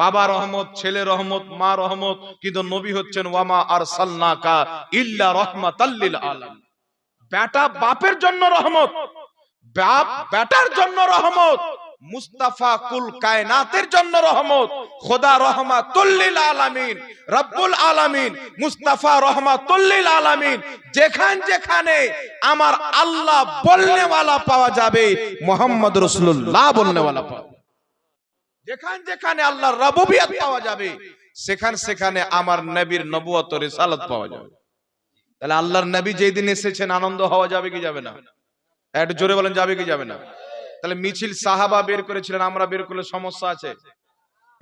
বাবা রহমত, ছেলে রহমত, মা রহমত, কিন্তু নবী হচ্ছেন ওয়ামা আর সাল্লাকা ইল্লা রহমাতাল্লিল আলাম বেটা বাপের জন্য রহমত, বাপ বেটার জন্য রহমত, মুস্তাফা কুল কায়নাতের জন্য রহমত, খোদা রহমাতুল্লিল আলামিন, রব্বুল আলামিন, মুস্তাফা রহমাতুল্লিল আলামিন, যেখান যেখানে আমার আল্লাহ বলনেওয়ালা পাওয়া যাবে, মোহাম্মদ রসুল্লাহ বলনেওয়ালা পাওয়া। যেখান যেখানে আল্লাহর রবুবিয়াত পাওয়া যাবে, সেখান সেখানে আমার নবীর নবুয়ত রিসালাত পাওয়া যাবে। তাহলে আল্লাহর নবী যেই দিন এসেছেন, আনন্দ হওয়া যাবে কি যাবে না? একটু জোরে বলেন, যাবে কি যাবে না? তাহলে মিছিল সাহাবা বের করেছিলেন, আমরা বের করলে সমস্যা আছে?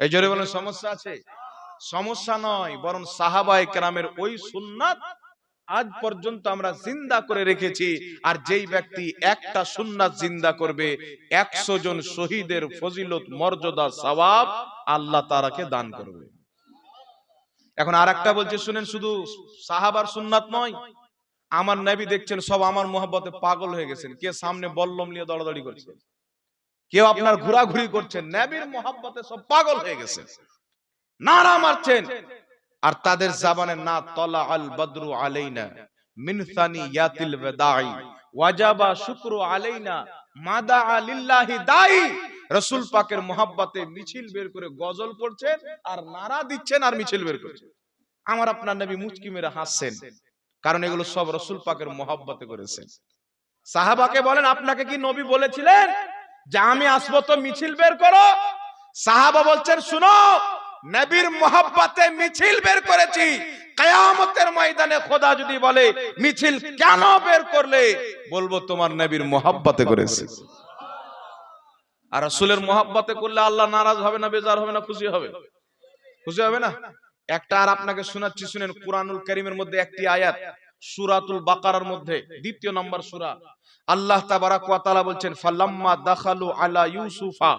এই জোরে বলেন, সমস্যা আছে? সমস্যা নয়, বরং সাহাবায়ে কেরামের ওই সুন্নাত আজ পর্যন্ত আমরা জিন্দা করে রেখেছি। আর যেই ব্যক্তি একটা সুন্নাত জিন্দা করবে, একশো জন শহীদের ফজিলত, মর্যাদা, সওয়াব আল্লাহ তারাকে দান করবে। এখন আর একটা বলছে, শুনেন, শুধু সাহাবার সুন্নাত নয়, আমার নবী দেখছেন, সব আমার মোহাব্বতে পাগল হয়ে গেছেন। কে সামনে বল্লম নিয়ে দৌড়াদৌড়ি করছে? কেউ আপনার ঘোরাঘুরি করছেন নবীর মোহাব্বতে সব পাগল হয়ে গেছে। নারা মারছেন। আর তাদের জাবানে না তলা আল বদরু আলাইনা মিন ইয়াতিল ওয়াদাই ওয়াজাবা শুকরু আলাইনা মাদা আলিল্লাহি দাই। রসুল পাকের মোহাব্বতে মিছিল বের করে গজল পড়ছেন আর নারা দিচ্ছেন আর মিছিল বের করছেন। আমার আপনার নবী মুচকি মেরে হাসছেন। কারণ এগুলো সব রসুল পাকের মোহাব্বতে করেছেন। সাহাবাকে বলেন আপনাকে কি নবী বলেছিলেন যে আমি আসব তো মিছিল বের করো? সাহাবা বলছেন শুনো নবীর মোহাব্বতে মিছিল বের করেছি। কায়ামতের ময়দানে খোদা যদি বলে, মিছিল কেন বের করলে? বলব, তোমার নবীর মোহাব্বতে করেছি। আর রাসূলের মোহাব্বতে করলে আল্লাহ নারাজ হবে না, বেজার হবে না, খুশি হবে। খুশি হবে না? একটা আর আপনাকে শোনাচ্ছি, শুনেন, কুরআনুল কারীমের মধ্যে একটি আয়াত, সূরাতুল বাকারার মধ্যে, দ্বিতীয় নম্বর সূরা। আল্লাহ তাবারাক ওয়া তাআলা বলছেন, ফালাম্মা দাখালু আলা ইউসুফা।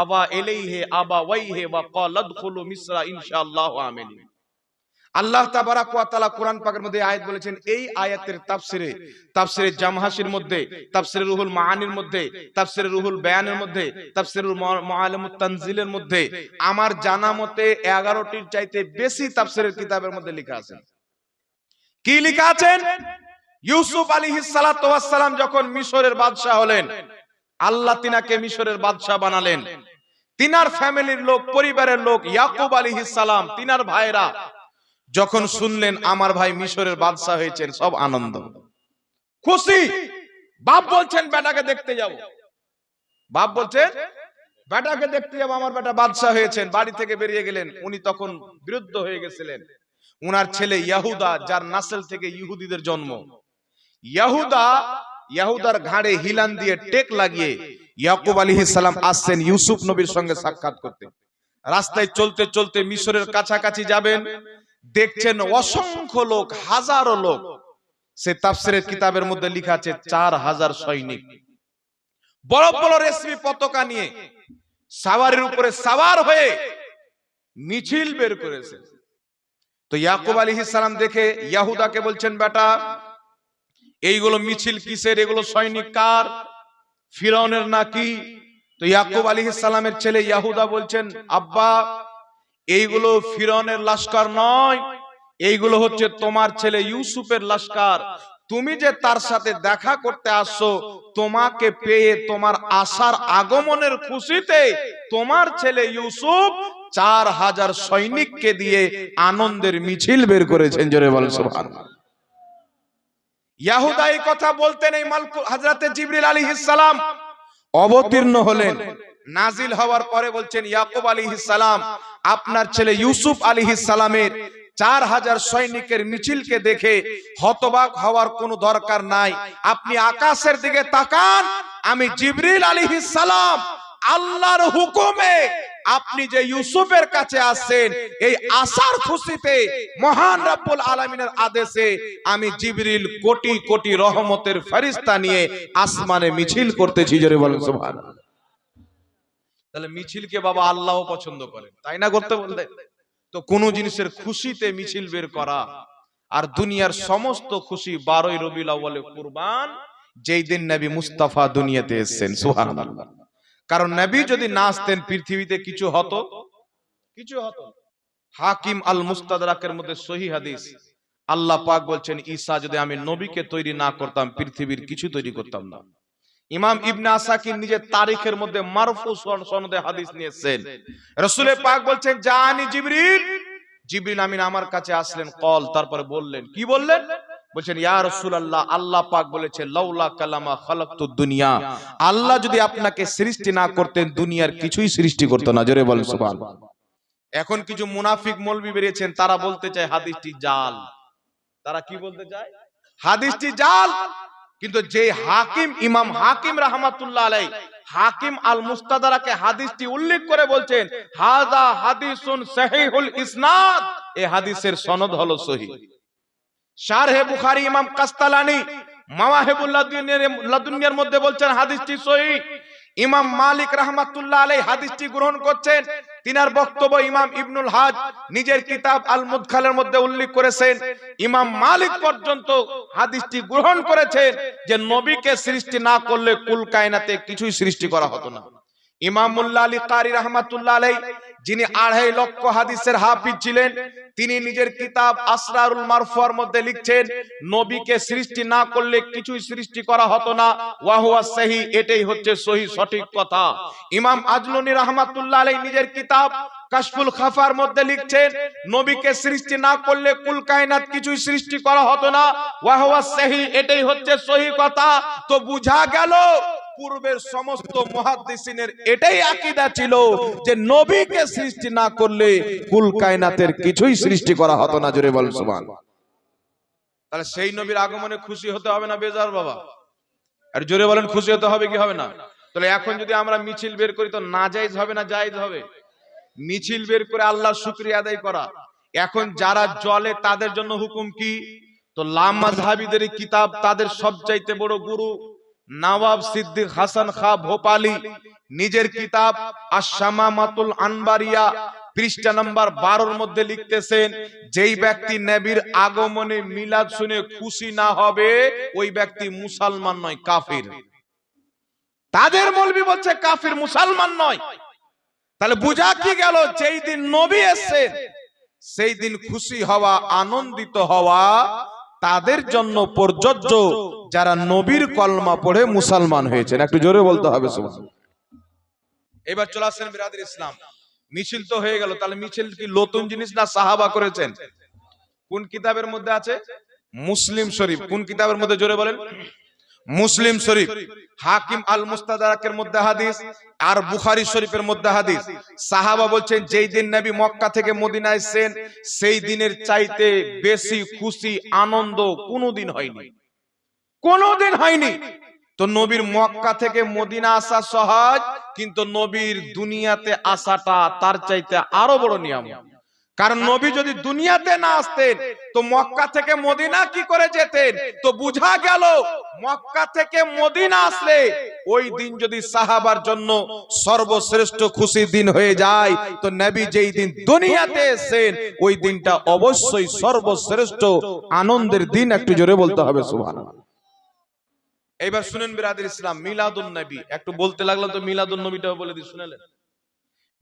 আবা ইলাইহি আবা ওয়াইহি, ওয়া মিসরা ইনশাআল্লাহু, আমিন। আল্লাহ তাবারাক ওয়া তাআলা কোরআন পাকের মধ্যে আয়াত বলেছেন, এই আয়াতের তাফসিরে তাফসিরে জামহাসির মধ্যে, তাফসিরে রুহুল মাআনির মধ্যে, তাফসিরে রুহুল বায়ানের মধ্যে মুআল্লিমুত তানজিলের মধ্যে, আমার জানা মতে 11টির চাইতে বেশি তাফসিরের কিতাবের মধ্যে লেখা আছে। কি লেখা আছেন? ইউসুফ আলাইহিস সালাতু ওয়াস সালাম যখন মিশরের বাদশা হলেন আল্লাহ তিনাকে মিশরের বাদশা বানালেন। তিনার ফ্যামিলির লোক, পরিবারের লোক, ইয়াকুব আলাইহিস সালাম, তিনার ভাইরা যখন শুনলেন, আমার ভাই মিশরের বাদশা হয়েছেন, সব আনন্দ। খুশি? বাপ বলছেন, বেটাকে দেখতে যাব। বাপ বলছেন, বেটাকে দেখতে যাব, আমার বেটা বাদশা হয়েছেন। বাড়ি থেকে বেরিয়ে গেলেন, উনি তখন বিরুদ্ধ হয়ে গেছিলেন। উনার ছেলে ইয়াহুদা, যার নাসেল থেকে ইহুদিদের জন্ম। ইয়াহুদা ইয়াহুদার ঘাড়ে হিলান দিয়ে টেক লাগিয়ে ইয়াকুব সালাম আসছেন ইউসুফ নবীর সঙ্গে সাক্ষাৎ করতে। রাস্তায় চলতে চলতে মিশরের কাছাকাছি যাবেন, দেখছেন অসংখ্য লোক, হাজারো লোক। সে তাফসিরের কিতাবের মধ্যে লেখা আছে, চার হাজার সৈনিক। বড় বড় রেশমি পতাকা নিয়ে সাওয়ারের উপরে সাওয়ার হয়ে মিছিল বের করেছে। তো ইয়াকুব আলাইহিস সালাম দেখে ইয়াহুদাকে বলছেন, বেটা এইগুলো মিছিল কিসের? এগুলো সৈনিক কার? ফিরাউনের নাকি? তো ইয়াকুব আলাইহিস সালামের ছেলে ইয়াহুদা বলছেন, আব্বা, এইগুলো ফিরনের লস্কর নয়, এইগুলো হচ্ছে তোমার ছেলে ইউসুফের লস্কর তুমি যে তার সাথে দেখা করতে আসছো, তোমাকে পেয়ে তোমার আসার আগমনের খুশিতে তোমার ছেলে ইউসুফ চার হাজার সৈনিককে দিয়ে আনন্দের মিছিল বের করেছেন। জোরে বল ইয়াহুদা এই কথা বলতেন এই হযরতে জিবরিল আলাইহিস সালাম। অবতীর্ণ হলেন। নাজিল হওয়ার পরে বলছেন, ইয়াকুব আলাইহিস সালাম, আপনার ছেলে ইউসুফ আলাইহিস সালামের চার হাজার সৈনিকের মিছিলকে দেখে হতবাক হওয়ার কোনো দরকার নাই। আপনি আকাশের দিকে তাকান, আমি জিবরিল আলাইহিস সালাম আল্লাহর হুকুমে আপনি যে ইউসুফের কাছে আসছেন, এই আসার খুশিতে মহান রব্বুল আলামিনের আদেশে আমি জিবরিল কোটি কোটি রহমতের ফেরেশতা নিয়ে আসমানে মিছিল করতেছি, জোরে বলেন সুবহানাল্লাহ। তাহলে মিছিলকে বাবা আল্লাহ পছন্দ করেন তাই না করতে বলতে তো কোন জিনিসের খুশিতে মিছিল বের করা আর দুনিয়ার সমস্ত খুশি বারোই রবিউল আউয়ালে কুরবান, যেই দিন নবী মুস্তাফা দুনিয়াতে এসেছেন, সুবহানাল্লাহ। কারণ নবী যদি না আসতেন পৃথিবীতে কিছু হতো? কিছু হতো। হাকিম আল মুস্তাদরাকের মধ্যে সহি হাদিস। আল্লাহ পাক বলছেন ঈসা যদি আমি নবীকে তৈরি না করতাম পৃথিবীর কিছু তৈরি করতাম না। ইমাম ইবনে আসাকির নিজের তারিখের মধ্যে মারফু সনদে হাদিস নিয়েছেন। রসুলের পাক বলছেন জানি জিবরিল। জিবরিল। আমিন আমার কাছে আসলেন কল। তারপরে বললেন কি বললেন বলছেন ইয়া রাসূলুল্লাহ আল্লাহ পাক বলেছে লাউলা কালামা খালাকতু দুনিয়া। আল্লাহ যদি আপনাকে সৃষ্টি না করতেন দুনিয়ার কিছুই সৃষ্টি করতো না। জোরে বলেন সুবহানাল্লাহ এখন কিছু মুনাফিক মৌলবি বেরিয়েছেন তারা বলতে চায় হাদিসটি জাল। তারা কি বলতে চায়? হাদিসটি জাল। কিন্তু যে হাকিম ইমাম হাকিম রাহমাতুল্লাহ আলাই হাকিম আল মুস্তাদারাকে হাদিসটি উল্লেখ করে বলছেন হাদা হাদিসুন সহিহুল ইসনাদ। এই হাদিসের সনদ হলো সহি। শারহে বুখারী, ইমাম কাস্তালানি মাওয়াহিবুল লাদুনিয়ার লাদুনিয়ার মধ্যে বলছেন, হাদিসটি সহি। ইমাম মালিক রাহমাতুল্লাহ আলাই হাদিসটি গ্রহণ করছেন। তিনার বক্তব্য ইমাম ইবনুল হাজ নিজের কিতাব আল মুদখালের মধ্যে উল্লেখ করেছেন। ইমাম মালিক পর্যন্ত হাদিসটি গ্রহণ করেছেন যে, নবীকে সৃষ্টি না করলে কুল কায়নাতে কিছুই সৃষ্টি করা হতো না। ইমাম মুল্লা আলী কারি রহমাতুল্লাহ আলাই যিনি আড়াই লক্ষ হাদিসের হাফিজ ছিলেন, তিনি নিজের কিতাব আসরারুল মারফুয়ার মধ্যে লিখছেন, নবীকে সৃষ্টি না করলে কিছুই সৃষ্টি করা হতো না ওয়াহুয়া সহি, এটাই হচ্ছে সহি, সঠিক কথা। ইমাম আজলুনি রহমাতুল্লাহ আলাই নিজের কিতাব কাশফুল খাফার মধ্যে লিখছেন, নবীকে সৃষ্টি না করলে কুল কায়নাত কিছুই সৃষ্টি করা হতো না ওয়াহুয়া সহি, এটাই হচ্ছে সহি কথা। তো বুঝা গেল পূর্বের সমস্ত মহাদ্দিসিনের এটাই আকীদা ছিল যে নবীকে সৃষ্টি না করলে কুল কায়নাতের কিছুই সৃষ্টি করা হতো না, জোরে বল সুবহান। তাহলে সেই নবীর আগমনে খুশি হতে হবে না বেজার বাবা? আর জোরে বলেন, খুশি হতে হবে কি হবে না? তাহলে এখন যদি আমরা মিছিল বের করি তো না জায়েজ হবে না জায়েজ হবে? মিছিল বের করে আল্লাহর শুকরিয়া আদায় করা। এখন যারা জলে তাদের জন্য হুকুম কি? তো লামাজহাবিদের কিতাব তাদের সবচাইতে বড় গুরু নওয়াব সিদ্দিক হাসান খা ভোপালি, নিজের কিতাব আশামামাতুল আনবারিয়া, পৃষ্ঠা নাম্বার বারোর মধ্যে লিখতেছেন, যেই ব্যক্তি নবীর আগমনে মিলাদ শুনে খুশি না হবে, ওই ব্যক্তি মুসলমান নয়, কাফির। তাদের মলবি বলছে কাফির মুসলমান নয়। তাহলে বুঝা কি গেল, যেই দিন নবী এসেছেন, সেই দিন খুশি হওয়া, আনন্দিত হওয়া তাদের জন্য প্রযোজ্য যারা নবীর কলমা পড়ে মুসলমান হয়েছেন। একটু জোরে বলতে হবে এবার চলে আসেন বিরাদের ইসলাম। মিছিল তো হয়ে গেল, তাহলে মিছিল কি নতুন জিনিস না সাহাবা করেছেন? কোন কিতাবের মধ্যে আছে? মুসলিম শরীফ। কোন কিতাবের মধ্যে? জোরে বলেন। মুসলিম শরীফ, হাকিম আল মুস্তাদারাকের মধ্যে হাদিস আর বুখারী শরীফের মধ্যে হাদিস। সাহাবা বলছেন, যেই দিন নবী মক্কা থেকে মদিনা এসেছেন, সেই দিনের চাইতে বেশি খুশি, আনন্দ কোনোদিন হয়নি। কোনোদিন হয়নি। তো নবীর মক্কা থেকে মদিনা আসা সহজ, কিন্তু নবীর দুনিয়াতে আসাটা তার চাইতে আরও বড় নিয়ম কারণ নবী যদি দুনিয়াতে না আসতেন, তো মক্কা থেকে মদিনা কি করে যেতেন? তো বুঝা গেল, মক্কা থেকে মদিনা আসলে ওই দিন যদি সাহাবার জন্য সর্বশ্রেষ্ঠ খুশি দিন হয়ে যায়, তো নবী যেই দিন দুনিয়াতে এসেছেন, ওই দিনটা অবশ্যই সর্বশ্রেষ্ঠ আনন্দের দিন একটু জোরে বলতে হবে, সুবহানাল্লাহ। এইবার শুনেন বিরাদের ইসলাম, মিলাদুন নবী, একটু বলতে লাগল তো মিলাদুন নবীটাও বলে দিই, শুনেলেন?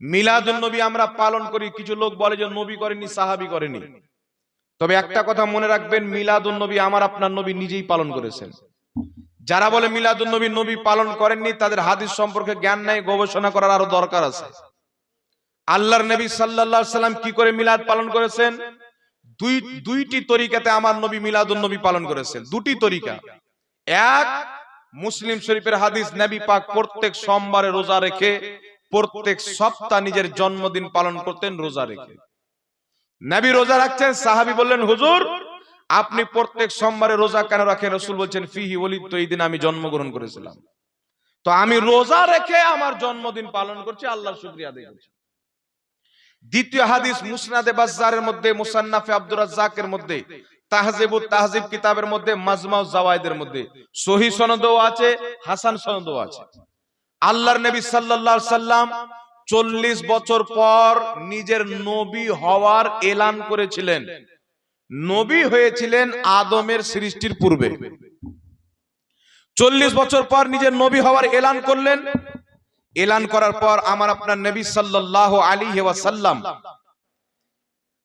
মিলাদুন নবী আমরা পালন করি। কিছু লোক বলে যে নবী করেনি সাহাবি করেনি তবে একটা কথা মনে রাখবেন, মিলাদুন নবী আমার আপনার নবী নিজেই পালন করেছেন। যারা বলে মিলাদুন নবী নবী পালন করেননি, তাদের হাদিস সম্পর্কে জ্ঞান নাই, গবেষণা করার আরও দরকার আছে। আল্লাহর নবী সাল্লাল্লাহু সাল্লাম কি করে মিলাদ পালন করেছেন? দুই, দুইটি তরিকাতে আমার নবী মিলাদুন নবী পালন করেছেন। দুটি তরিকা। এক, মুসলিম শরীফের হাদিস, নবী পাক প্রত্যেক সোমবারে রোজা রেখে প্রত্যেক সপ্তাহ নিজের জন্মদিন পালন করতেন রোজা রেখে। নবী রোজা রাখছেন, সাহাবী বললেন, হুজুর, আপনি প্রত্যেক সোমবারে রোজা কেন রাখেন? রসুল বলছেন, ফিহি ওলিদ, তো এই দিন আমি জন্মগ্রহণ করেছিলাম। তো আমি রোজা রেখে আমার জন্মদিন পালন করছি, আল্লাহর শুকরিয়া আদায় দ্বিতীয় হাদিস মুসনাদে বাজ্জারের মধ্যে, মুসান্নাফে আব্দুর রাজ্জাকের মধ্যে তাহজিবুত তাহজিব কিতাবের মধ্যে মাজমাউ জাওয়াইদের মধ্যে। সহি সনদও আছে, হাসান সনদও আছে। আল্লাহর নবী সাল্লাল্লাহু সাল্লাম চল্লিশ বছর পর নিজের নবী হওয়ার এলান করেছিলেন। নবী হয়েছিলেন আদমের সৃষ্টির পূর্বে। চল্লিশ বছর পর নিজের নবী হওয়ার এলান করলেন। এলান করার পর আমার আপনার নবী সাল্লাল্লাহু আলাইহি ওয়াসাল্লাম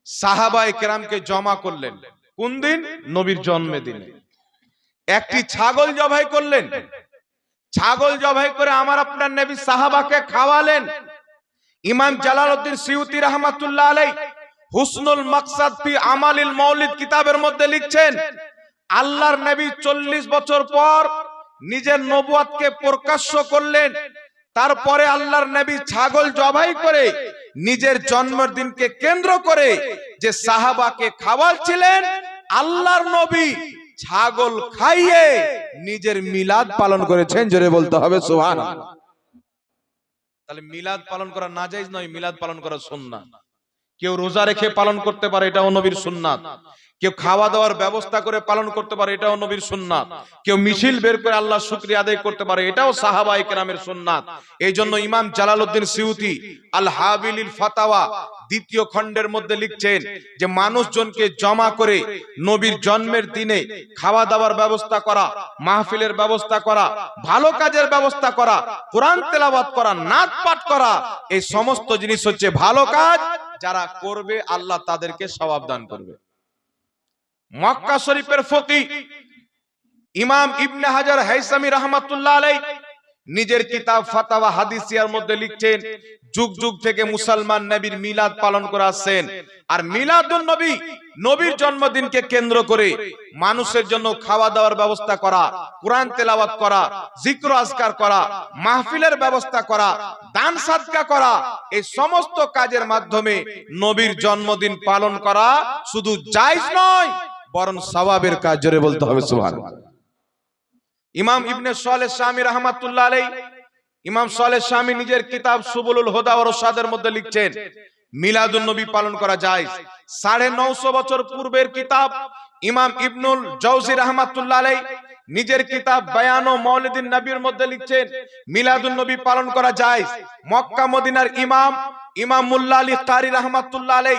সাহাবায়ে কেরামকে জমা করলেন। কোন দিন? নবীর জন্মে দিনে একটি ছাগল জবাই করলেন। ছাগল জবাই করে আমার আপনার নবী সাহাবাকে খাওয়ালেন। ইমাম জালালউদ্দিন সিউতি রহমাতুল্লাহ আলাই হুসনুল মাকসাদ ফি আমালিল মৌলিদ কিতাবের মধ্যে লিখছেন, আল্লাহর নবী চল্লিশ বছর পর নিজের নবুয়াতকে প্রকাশ্য করলেন। তারপরে আল্লাহর নবী ছাগল জবাই করে নিজের জন্মদিনকে কেন্দ্র করে যে সাহাবাকে খাওয়াচ্ছিলেন আল্লাহর নবী ছাগল খাইয়ে নিজের মিলাদ পালন করেছেন, জোরে বলতে হবে সোহান তাহলে মিলাদ পালন করা না যাইজ নয়, মিলাদ পালন করা সুন্না কেউ রোজা রেখে পালন করতে পারে, এটাও নবীর সুন্নাত। কেউ খাওয়া দাওয়ার ব্যবস্থা করে পালন করতে পারে, এটাও নবীর সুন্নাত। কেউ মিছিল বের করে আল্লাহ শুকরিয়া আদায় করতে পারে, এটাও সাহাবা একরামের সুন্নাত। এই জন্য ইমাম জালালউদ্দিন সিউতি আল হাবিলিল ফাতাওয়া দ্বিতীয় খণ্ডের মধ্যে লিখছেন যে, মানুষজনকে জমা করে নবীর জন্মের দিনে খাওয়া দাওয়ার ব্যবস্থা করা, মাহফিলের ব্যবস্থা করা, ভালো কাজের ব্যবস্থা করা, কোরআন তেলাওয়াত করা, নাচ পাঠ করা, এই সমস্ত জিনিস হচ্ছে ভালো কাজ, যারা করবে আল্লাহ তাদেরকে সওয়াব দান করবে। মক্কা শরীফের ফকি ইমাম ইবনে হাজার হাইসামি রহমাতুল্লাহ আলাই নিজের কিতাব, ফাতাওয়া, হাদিসিয়ার মধ্যে লিখছেন, যুগ যুগ থেকে মুসলমান নবীর মিলাদ পালন করে আসছেন। আর মিলাদুন নবী, নবীর জন্মদিনকে কেন্দ্র করে মানুষের জন্য খাওয়া দাওয়ার ব্যবস্থা করা, কোরআন তেলাওয়াত করা, জিক্র আজকার করা, মাহফিলের ব্যবস্থা করা, দান সাদকা করা, এই সমস্ত কাজের মাধ্যমে নবীর জন্মদিন পালন করা শুধু জায়েজ নয় বরং সওয়াবের কাজ জোরে বলতে হবে, সুবহানাল্লাহ। ইমাম ইবনে সালেহ শামী রাহমাতুল্লাহ আলাই ইমাম সালেহ শামী নিজের কিতাব সুবুলুল হুদা ওয়া রশাদের মধ্যে লিখছেন, মিলাদুন নবী পালন করা যায় সাড়ে নশো বছর পূর্বের কিতাব ইমাম ইবনুল জৌজি রহমাতুল্লাহ আলাই নিজের কিতাব বায়ান ও মৌলিদিন নবীর মধ্যে লিখছেন, মিলাদুন নবী পালন করা যায় মক্কা মদিনার ইমাম ইমাম মুল্লা আলী কারি রহমাতুল্লাহ আলাই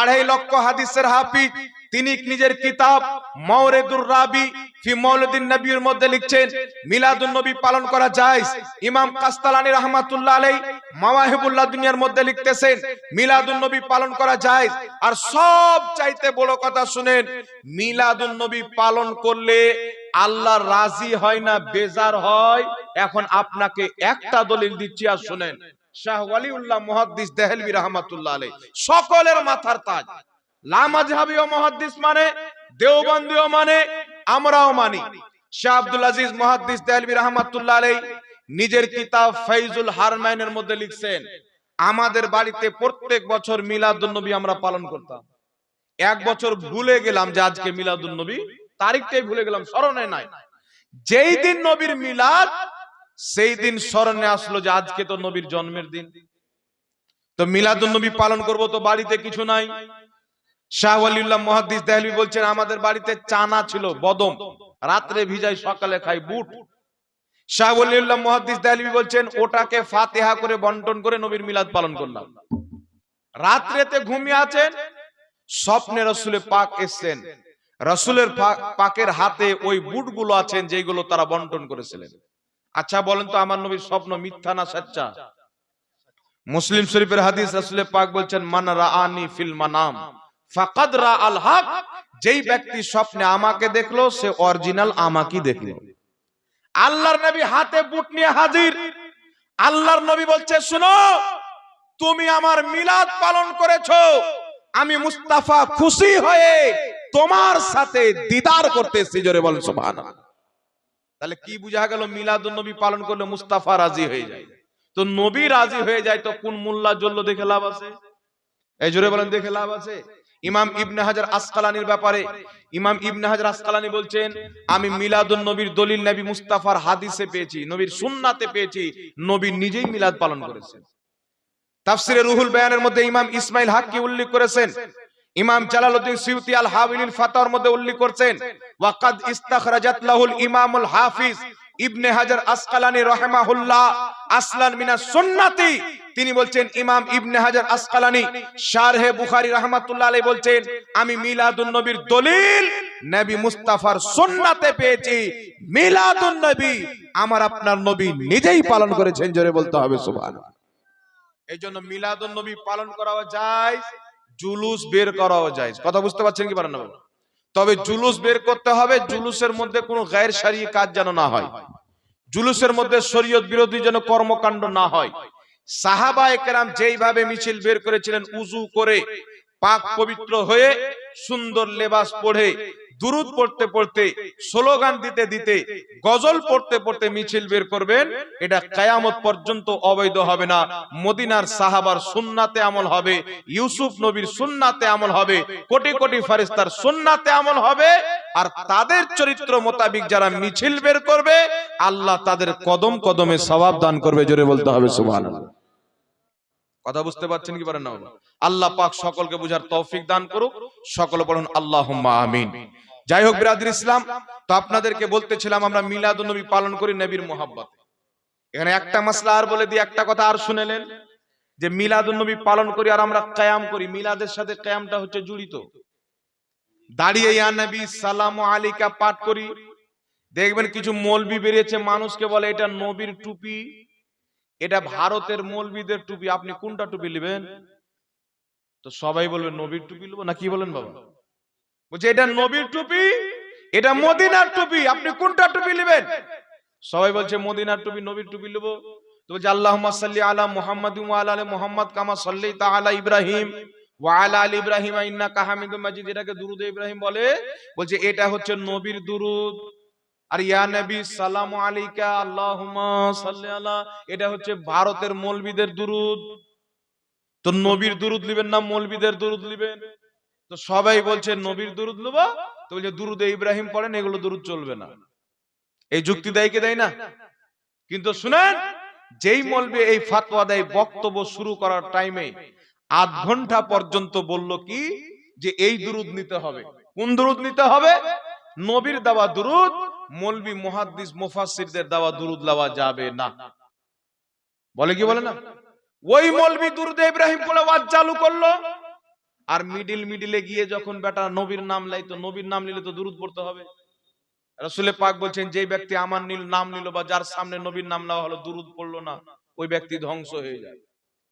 আড়াই লক্ষ হাদিসের হাফিজ তিনি নিজের কিতাব মাওরেদুর রাবি আল্লাহ রাজি হয় না, বেজার হয়। এখন আপনাকে একটা দলিল দিচ্ছি আর শুনেন, শাহ ওয়ালিউল্লাহ মুহাদ্দিস দেহলভি রহমাতুল্লাহ আলাই সকলের মাথার তাজ। লামাজহাবিও মুহাদ্দিস মানে দেওবন্দিও মানে আমরাও মানি। শাহ আব্দুল আজিজ মুহাদ্দিস রহমাতুল্লাহ আলাই নিজের কিতাব ফাইজুল হারমাইনের মধ্যে লিখছেন, আমাদের বাড়িতে প্রত্যেক বছর মিলাদুন নবী আমরা পালন করতাম। এক বছর ভুলে গেলাম যে আজকে মিলাদুন নবী, তারিখটাই ভুলে গেলাম, স্মরণে নাই। যেই দিন নবীর মিলাদ, সেই দিন স্মরণে আসলো যে আজকে তো নবীর জন্মের দিন। তো মিলাদুন নবী পালন করব তো বাড়িতে কিছু নাই। শাহ ওয়ালিউল্লাহ মুহাদ্দিস দেহলভি বলছেন, আমাদের বাড়িতে চানা ছিল, বদম। রাত্রে ভিজাই সকালে খাই বুট। মুহাদ্দিস দেহলভি বলছেন, ওটাকে ফাতিহা করে বন্টন করে নবীর মিলাদ পালন করলাম। রাত্রেতে ঘুমিয়ে আছেন, স্বপ্নে পাক এসছেন। রসুলের পাকের হাতে ওই বুটগুলো আছেন যেগুলো তারা বন্টন করেছিলেন। আচ্ছা বলেন তো, আমার নবীর স্বপ্ন মিথ্যা না সচ্চা? মুসলিম শরীফের হাদিস রাসূলের পাক বলছেন, মান রাআনি ফিল মানাম। ফাকাদ রা আল হক, যেই ব্যক্তি স্বপ্নে আমাকে দেখল, সে অরিজিনাল আমাকেই দেখল। আল্লাহর নবী হাতে বুট নিয়ে হাজির। আল্লাহর নবী বলছে, শুনো, তুমি আমার মিলাদ পালন করেছ। আমি মুস্তাফা খুশি হয়ে তোমার সাথে দিদার করতে এসেছি জোরে বলেন, সুবহানাল্লাহ। তাহলে কি বুঝা গেল, মিলাদুন নবী পালন করলে মুস্তাফা রাজি হয়ে যায়? তো নবী রাজি হয়ে যায়, তো কোন মোল্লা জল্ল দেখে লাভ আছে? এই জোরে বলেন, দেখে লাভ আছে? ইমাম ইবনে হাজার আসকালানির ব্যাপারে, ইমাম ইবনে হাজার আসকালানি বলছেন, আমি মিলাদুন নবীর দলিল নবী মুস্তাফার হাদিসে পেয়েছি, নবীর সুন্নাতে পেয়েছি, নবী নিজেই মিলাদ পালন করেছেন। তাফসিরে রুহুল বয়ানের মধ্যে ইমাম ইসমাইল হাক্কি উল্লেখ করেছেন, ইমাম জালালউদ্দিন সিউতি আল হাবিলিল ফাতাওয়ার মধ্যে উল্লেখ করেছেন, ওয়াকাদ ইস্তাখরাজাত লাহুল ইমামুল হাফিজ ইবনে হাজার আসকালানি রাহিমাহুল্লাহ আসলান মিনাস সুন্নাতি তিনি বলছেন, ইমাম ইবনে হাজার আসকালানি, শারহে বুখারী রাহমাতুল্লাহ আলাইহি বলছেন, আমি মিলাদুন নবীর দলিল নবী মুস্তাফার সুন্নাতে পেয়েছি। মিলাদুন নবী আমার আপনার নবী নিজেই পালন করেছেন, জোরে বলতে হবে, সুবহানাল্লাহ। এই জন্য মিলাদুন নবী পালন করাও যায়, জুলুস বের করাও যায়। কথা বুঝতে পারছেন কি পারেন না তবে জুলুস বের করতে হবে, জুলুসের মধ্যে কোনো গায়ের সারি কাজ যেন না হয়। জুলুসের মধ্যে শরীয়ত বিরোধী যেন কর্মকাণ্ড না হয়। সাহাবা একরাম যেইভাবে মিছিল বের করেছিলেন উজু করে পাক পবিত্র হয়ে সুন্দর লেবাস পড়ে, দুরুদ পড়তে পড়তে, স্লোগান দিতে দিতে, গজল পড়তে পড়তে মিছিল বের করবেন, এটা কায়ামত পর্যন্ত অবৈধ হবে না। মদিনার সাহাবার সুন্নাতে আমল হবে, ইউসুফ নবীর সুন্নাতে আমল হবে, কোটি কোটি ফারিস্তার সুন্নাতে আমল হবে। আর তাদের চরিত্র মোতাবিক যারা মিছিল বের করবে, আল্লাহ তাদের কদম কদমে সওয়াব দান করবে, জোরে বলতে হবে, সুবহানাল্লাহ। কথা বুঝতে পারছেন কি পারেন না? আল্লাহ পাক সকলকে বুঝার তৌফিক দান করুক। সকলে বলুন, আল্লাহুম্মা আমিন। যাই হোক, বিরাদর ইসলাম, তো আপনাদেরকে বলতেছিলাম, আমরা মিলাদুন নবী পালন করি নবীর মোহাব্বত। এখানে একটা মাসলা আর বলে দিয়ে একটা কথা আর শুনেলেন, যে মিলাদুন নবী পালন করি আর আমরা কায়াম করি। মিলাদের সাথে কায়ামটা হচ্ছে জড়িত। দাঁড়িয়ে ইয়া নবী সালাম আলিকা পাঠ করি। দেখবেন কিছু মৌলবি বেরিয়েছে মানুষকে বলে এটা নবীর টুপি। এটা ভারতের মৌলবিদের টুপি। আপনি কোনটা টুপি নেবেন? তো সবাই বলবে নবীর টুপি নেব। না কি বলেন বাবা? বলছে এটা নবীর টুপি? এটা মদিনার টুপি। আপনি কোনটা টুপি নেবেন? সবাই বলছে মদিনার টুপি নবীর টুপি নেব। তো বলছে আল্লাহুম্মা সাল্লি আলা মুহাম্মাদ আলা মুহাম্মাদ কামা সাল্লাইতা আলা ইব্রাহিম। আলা ইব্রাহিম ইন্নাকা হামিদুম মাজিদ বলছে এটা হচ্ছে নবীর দুরুদ। আর এটা ভারতের মৌলবীদের দুরুদ। তো নবীর দুরুদ নেবেন না, মৌলবীদের দুরুদ নেবেন তো সবাই বলছে, নবীর দুরুদ নেব তো বলছে, দুরুদ ইব্রাহিম পড়েন, এগুলো দুরুদ চলবে না। এই যুক্তি দেয় কি দেয় না? কিন্তু শুনেন, যেই মলবে এই ফাতোয়া দেয়, বক্তব্য শুরু করার টাইমে আধ ঘণ্টা পর্যন্ত বলল কি? যে এই দুরুদ নিতে হবে। কোন দুরুদ নিতে হবে? নবীর দেওয়া দুরুদ, মলবি মুহাদ্দিস মুফাসসিরদের দেওয়া দুরুদ লওয়া যাবে না। বলে কি বলে না? ওই মলবি দুরুদ ইব্রাহিম পড়ে ওয়াজ চালু করল। আর মিডিল মিডিলে গিয়ে যখন বেটা নবীর নাম লাই তো নবীর নাম নিলে তো দুরুদ পড়তে হবে। রসুলে পাক বলছেন যে ব্যক্তি আমার নীল নাম নিল বা যার সামনে নবীর নাম নেওয়া হলো, দুরুদ পড়ল না। ওই ব্যক্তি ধ্বংস হয়ে যায়।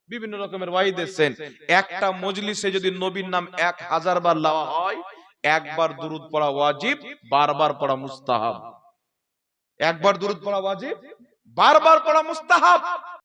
বিভিন্ন রকমের ওয়াইদ এসছেন একটা মজলিসে যদি নবীর নাম এক হাজার বার লাওয়া হয়, একবার দুরুদ পড়া ওয়াজিব, বারবার পড়া মুস্তাহাব। একবার দুরুদ পড়া ওয়াজিব, বারবার পড়া মুস্তাহাব।